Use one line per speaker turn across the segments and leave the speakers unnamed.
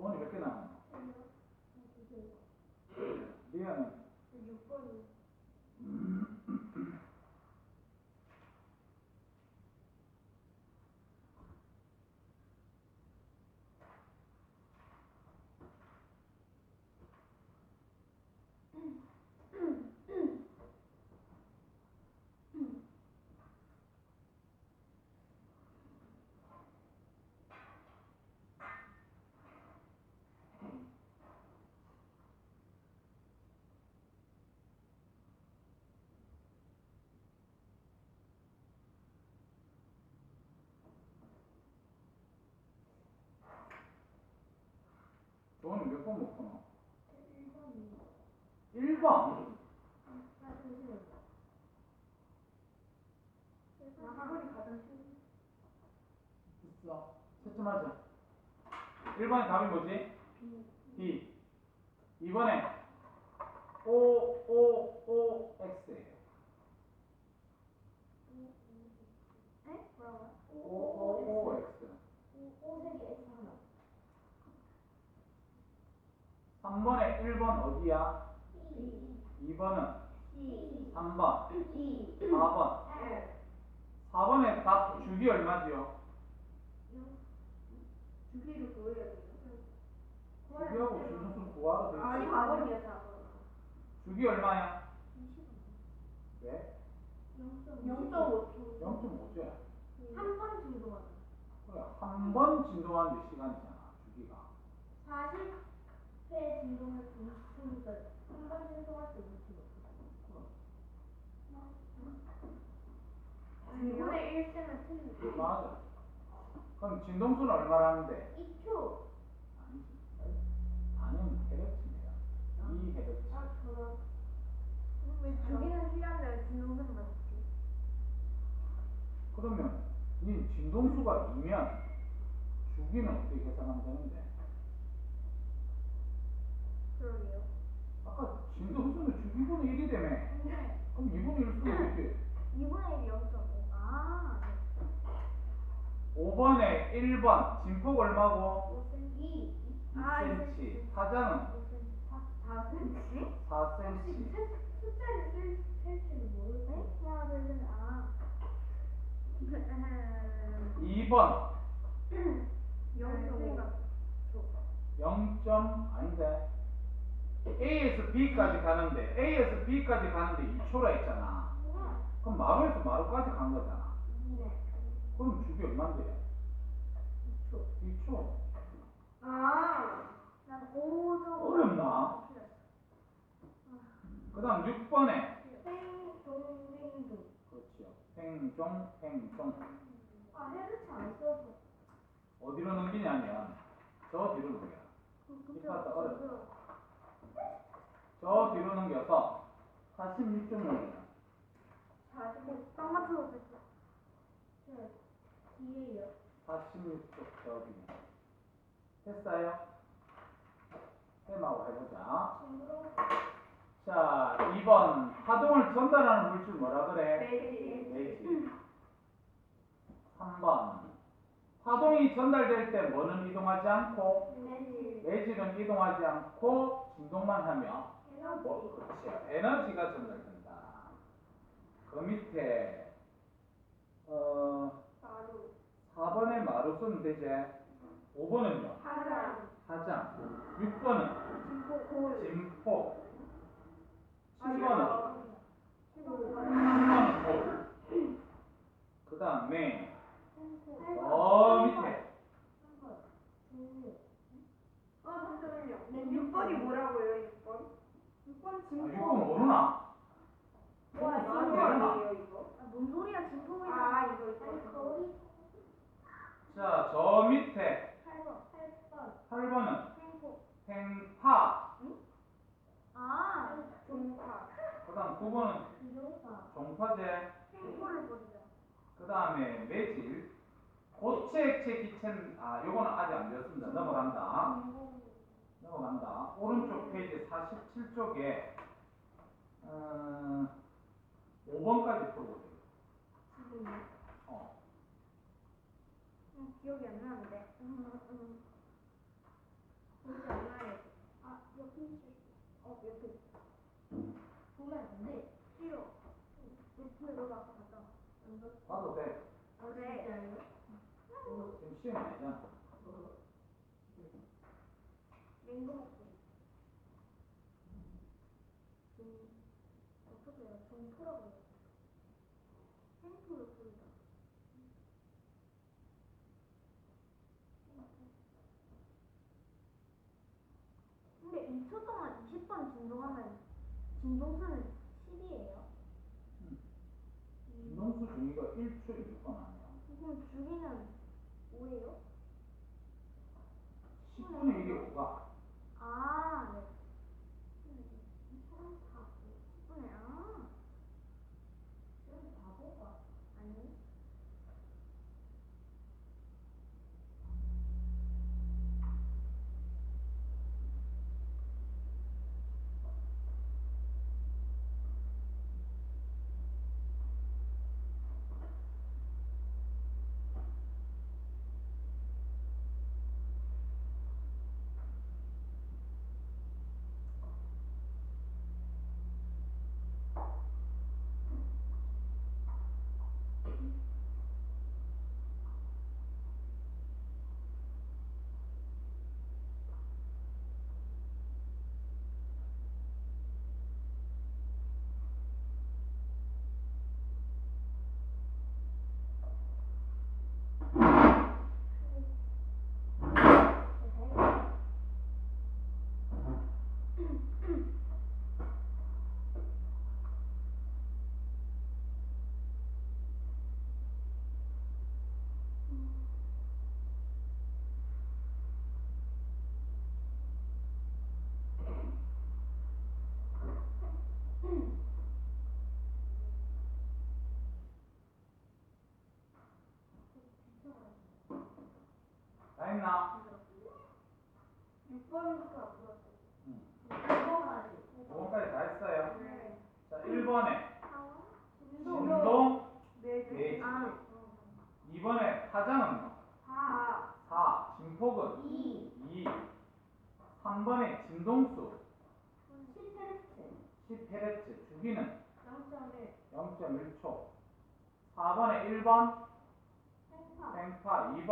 동원이 몇 개 남았노? 리아는
6번이
동원이 몇번 못?
1번이
1번.
아 잠시만요 나가버리 가장 쉬운
있어. 채점하자. 1번의 답이 뭐지?
B.
2번에 O, O, O, X예요.
에? 뭐라고요?
O, O, O, X.
오색이 X 하나
3번에 1번 어디야?
B
2번은
C
3번,
E
4번.
L
4번에 답 주기 얼마지요?
주기를 구해야 돼요
주기하고 준수수 구하라 돼.
아니 4번이야 4번
주기 얼마야? 왜?
0.5초
0.5죠.
3번 정도만
그래, 한 번 진동하는 게 시간이잖아, 주기가.
40 회 진동을 보니까 한번 진동할 때 5초 이번에 1세는 틀리네
맞아. 그럼 진동수는 얼마라는데?
2초
아니지. 아니면 헤르츠입니다. 2 헤르츠.
아 저런 왜 저기는 시간을 진동선 맞지?
그러면 이 진동수가 2면 주기는 어떻게 계산하면 되는데?
그러게요
아까 진동수는 주기분의 1이 되며
근데
그럼 2분의 1 수가 있지.
2분의 1이 0.5 아,
5번에 1번 진폭 얼마고?
5cm 2
2cm. 사장은
4cm?
4cm.
숫자를 쓸, 쓸지는 모르겠어 하나 둘셋 아
2번
0.5
0점 아닌데 A에서 B까지 가는데 A에서 B까지 가는데 2초라 했잖아. 그럼 마루에서 마루까지 간 거잖아.
네
그럼 주기 얼마인데?
2초
2초.
아, 난 5점
어렵나? 그 다음 6번에
땡동댕동
그렇지요. 팽종, 팽종.
아, 헤르츠 안 써서
어디로 넘기냐면 저 뒤로 넘겨. 이따가 어렵다. 저 뒤로 넘겨서 46점 넘겨.
45, 딱 맞춰도 됐어 네, 뒤에요
46쪽 저기. 했어요? 셈하고 해보자. 자, 2번. 파동을 전달하는 물질 뭐라 그래?
매지.
3번. 파동이 전달될 때 뭐는 이동하지 않고 매질은 이동하지 않고 진동만 하며
에너지
뭐, 그렇지. 에너지가 전달된다. 그 밑에 어 4번에 마루 쓰면 되지. 5번은요.
하장
하장. 6번은
진포 골
진포. 7번은
7번은
3번은 골. 그 다음에 저 밑에
아, 잠시만요. 네, 6번이 뭐라고요, 6번? 6번
아,
진포.
6번 모르나?
와,
진포
진포
모르나?
아니에요, 이거? 아, 뭔 소리야, 진포이잖아. 아, 이거, 이거. 거리
자, 저 밑에
8번, 8번.
8번은
탱포.
팽파.
아, 종파.
그 다음 9번은
비종파.
종파제.
탱포를 보자.
그 다음에 매질. 고체, 액체, 기체는, 아, 요거는 아직 안 배웠습니다. 넘어간다. 넘어간다. 오른쪽 페이지 47쪽에, 어, 5번까지 풀어보세요. 어.
음, 기억이 안 나는데. 음, 음. 보지 않아요. 아, 옆에 있을 어, 옆에 있어. 보면 안 돼. 싫어. 옆에 너가 아까 갔다. 안 갔어.
봐도 돼.
그래.
지금 시험이 아니잖아.
맹고 먹고. 음, 어떻게 해요? 정토라고 해요. 생토를 부르다. 근데 2초 동안 20번 진동하면 진동수는
했나?
6번부터 안.
응.
6번까지.
5번까지 다 했어요.
네.
자, 1번에
진동.
진동
네.
네.
아.
2번에 파장은 뭐?
4.
4, 진폭은
2.
2, 3번에 진동수
10Hz.
10Hz, 주기는
0.1.
0.1초, 4번에 1번
생파.
생파, 2번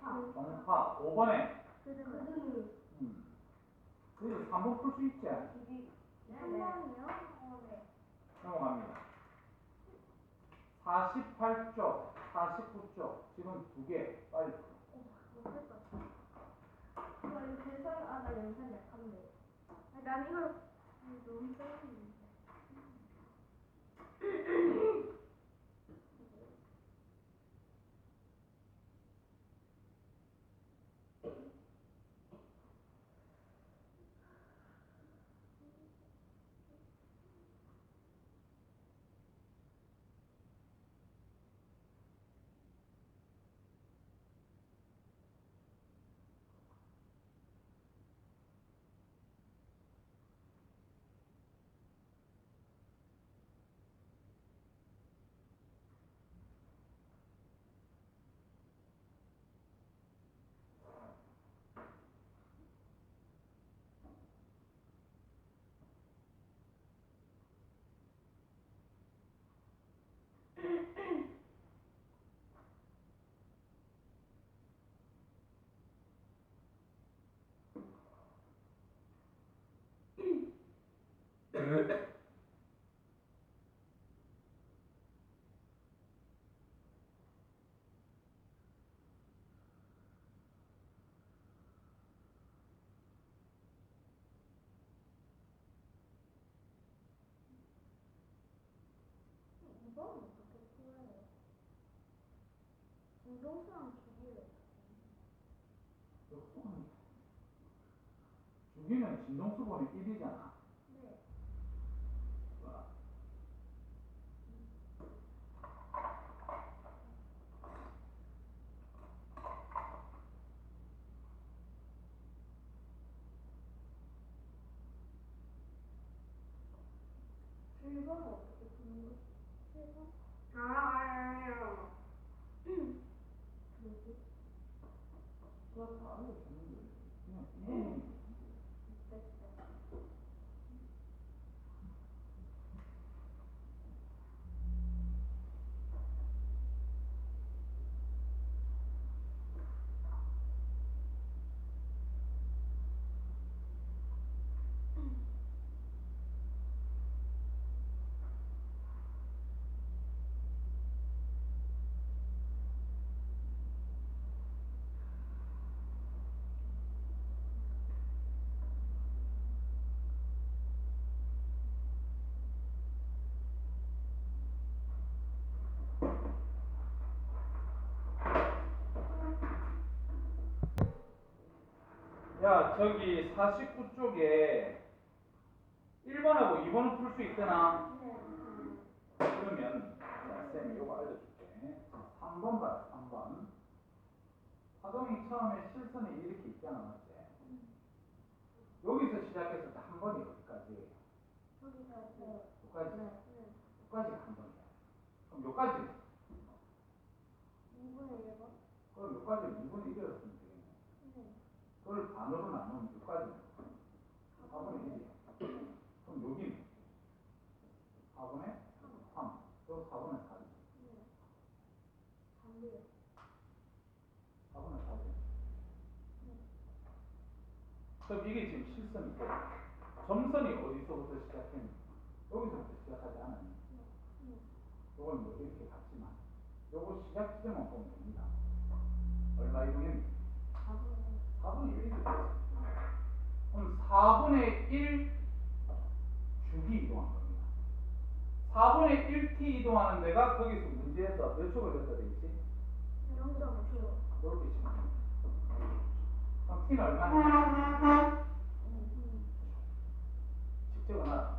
생파.
동파, 5번에
그등.
음, 그래서 3번 풀 수 있지?
길이. 3번이요? 어, 네.
넘어갑니다. 48쪽, 49쪽, 지금 두 개 빨리 풀어.
못할 것 같아. 이거 이거 계산, 아, 나 연산 약한데. 아니, 난 이걸 아니, 너무 짧은데. 이건 어떻게 풀어요? 진동수랑 주기를.
주기는 진동수분의 1이잖아.
네. 푸는 거지?
Ah. 야, 저기 49쪽에 1번하고 2번을 풀 수?
네.
그러면, 자, 쌤이 이거 알려줄게. 3번 봐라, 3번. 화동이 처음에 실선이 이렇게 있잖아, 맞지? 여기서 시작해서 한 번이
네.
여기까지?
네.
여기까지 한 번이야. 그럼 여기까지?
2분의 1번?
그럼 여기까지 2분의 1이었으면 되겠네.
네.
그걸 반으로 나누면 여기까지. 4분의 1이야. 그럼 여기는? 4분의 3. 그럼 4분의 4.
네. 반대요.
4분의 4지. 그럼 이게 지금 실선이고, 점선이 어디서부터 시작했니? 여기서부터 시작하지 않았니?
네.
요건 뭐 이렇게 같지만, 요거 시작 지점만 보면 됩니다. 얼마?
4분의
4분의 1이 되죠. 그럼 4분의 1 주기 이동한 겁니다. 4분의 1t 이동하는 데가 거기서 문제에서 몇 초가 됐다 돼 있지?
0.5초.
이렇게 치면 됩니다. 그럼 t는 얼마냐? 직접 하나.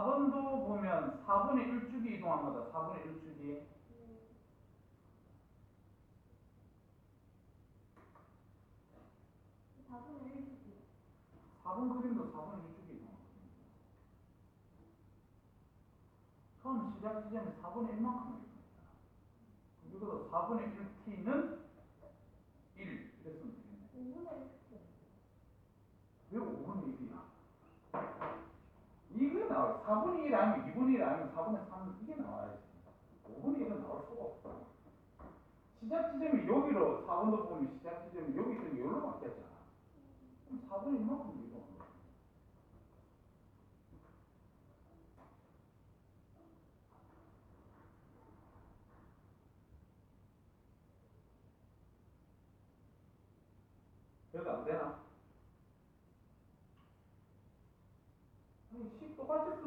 4번도 보면 4분의 1주기 이동한 거다. 4분의
1축이. 음.
4분 그림도 4분의 1주기 이동한 거다. 처음 시작 시점에 4분의 1만큼 이동했잖아. 그리고 4분의 1 나와요. 4분의 1 아니면 2분의 1 아니면 4분의 3 이게 나와야지. 5분의 1은 나올 수가 없어. 시작 지점이 여기로 4번도 보면 시작 지점이 여기 있으면 여기로 바뀌었잖아. 그럼 4분의 1만큼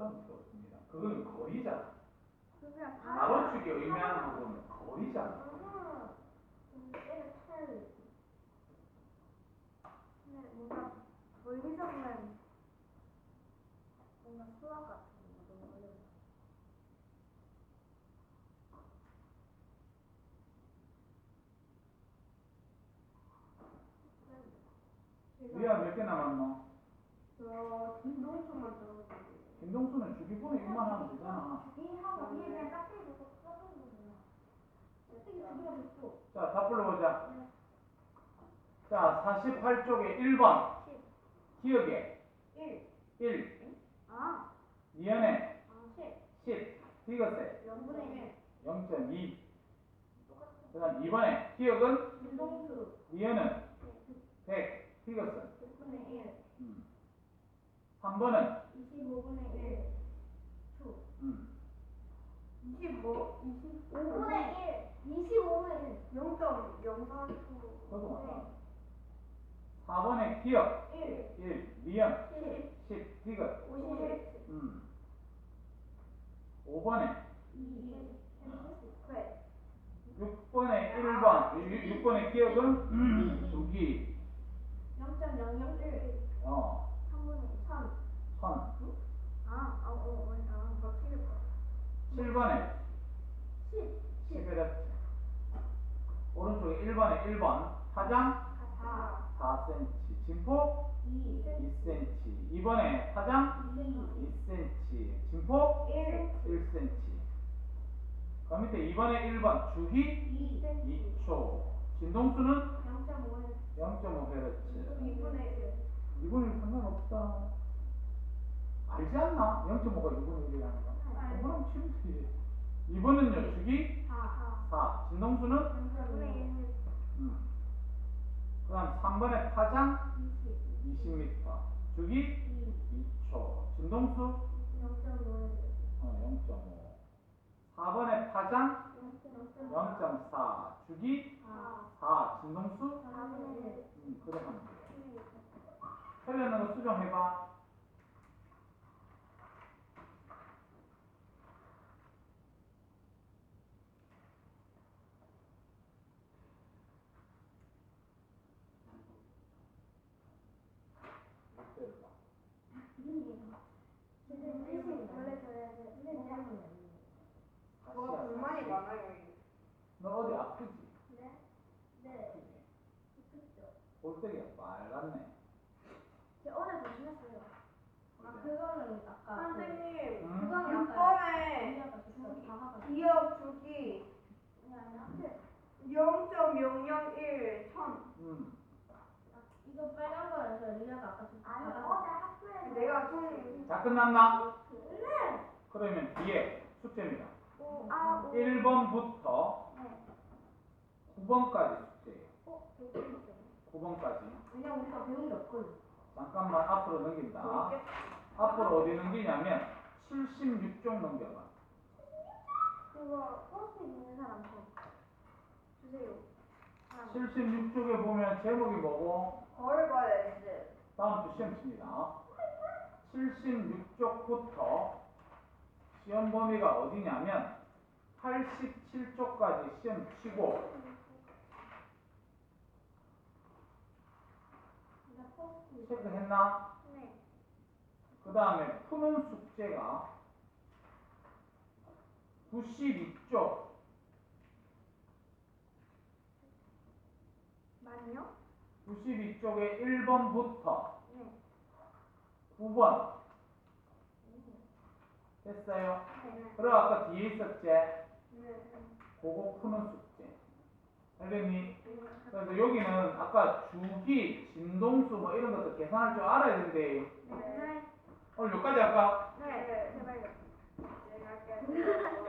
그 필요 없습니다. 그건 거리잖아. 가로축이 의미하는 부분은 거리잖아.
뭔가 뭔가 수학 같은 거 너무 어려워.
리아 몇개 남았노?
저 김동수만 들어보세요.
김동수는 주기분의 1만 하면 되잖아. 자, 다 불러보자.
네.
자, 48쪽에 1번.
10.
기억에
1.
1.
아,
미연에
아, 10.
10. 디귿에
0분의 1.
0.2.
똑같아.
그 다음 2번에 기억은
김동수.
미연은 100. 디귿은
6분의 1.
음. 3번은
25분의 1. 초.
음.
25, 20,
5분의 1. 25분의 1.
0.04초.
그것도 맞다. 4번에 기억
1.
1. 미연
10.
10. 디귿
50.
음. 5번에
2. 100.
6번에 1번 6번의 기억은 음, 주기
0.001.
어
3분의 1000.
천.
아, 아, 어, 어, 아,
1번에
10.
11회 오른쪽에 1번에 1번 파장
4.
4cm 진폭
2.
2cm 2번에 파장
2.
2cm 진폭
1.
1cm 그 밑에 2번에 1번 주기
2.
2초 진동수는
0.5.
0.5Hz
2분의 1.
2분의 상관없다 알지 않나? 0.5가 2분의 1이라는 거. 그럼 치면 되지 2번은요 주기
4.
4 진동수는
0.5.
음. 그 다음 3번에 파장
20.
20m 주기
2.
2초 진동수
0.5.
어, 0.5 4번에 파장 0.4 주기
4.
4 진동수
4분의 1.
음, 그래 하면 돼요 틀렸는 거 수정해봐
뭐가 불만이 많아요.
너 어디 아프지?
네.
볼때기가 빨갛네
어제 조심했어요.
아 그거는 아까
선생님,
음?
그거는 아까
6번에
우리가 주기 다 하고
기억 주기 0.001 천.
음.
이거 빨간 거라서 리아가 아까 다
아니 어제 학교에서
내가
좀자 끝났나?
네.
그러면 뒤에 숙제입니다
오, 아, 오.
1번부터
네.
9번까지 숙제예요
어, 되게 재밌어요.
9번까지
왜냐면 우리가 배운 게 없거든
잠깐만 앞으로 넘긴다 앞으로 어디 넘기냐면 76쪽 넘겨봐
그거 버스 있는 사람 좀 주세요. 아,
76쪽에 보면 제목이 뭐고
이제.
다음 주 시험 칩니다 76쪽부터 시험 범위가 어디냐면 87쪽까지 시험 치고. 체크했나?
네.
그 다음에 푸는 숙제가 92쪽
많이요?
92쪽에 1번부터
네.
9번 됐어요?
네.
그리고 아까 뒤에 있었지?
네.
그거 푸는 숙제 알겠니? 그래서 여기는 아까 주기, 진동수 뭐 이런 것도 계산할 줄 알아야 되는데
네.
오늘 여기까지 할까?
네. 제발요.
내가 할게요.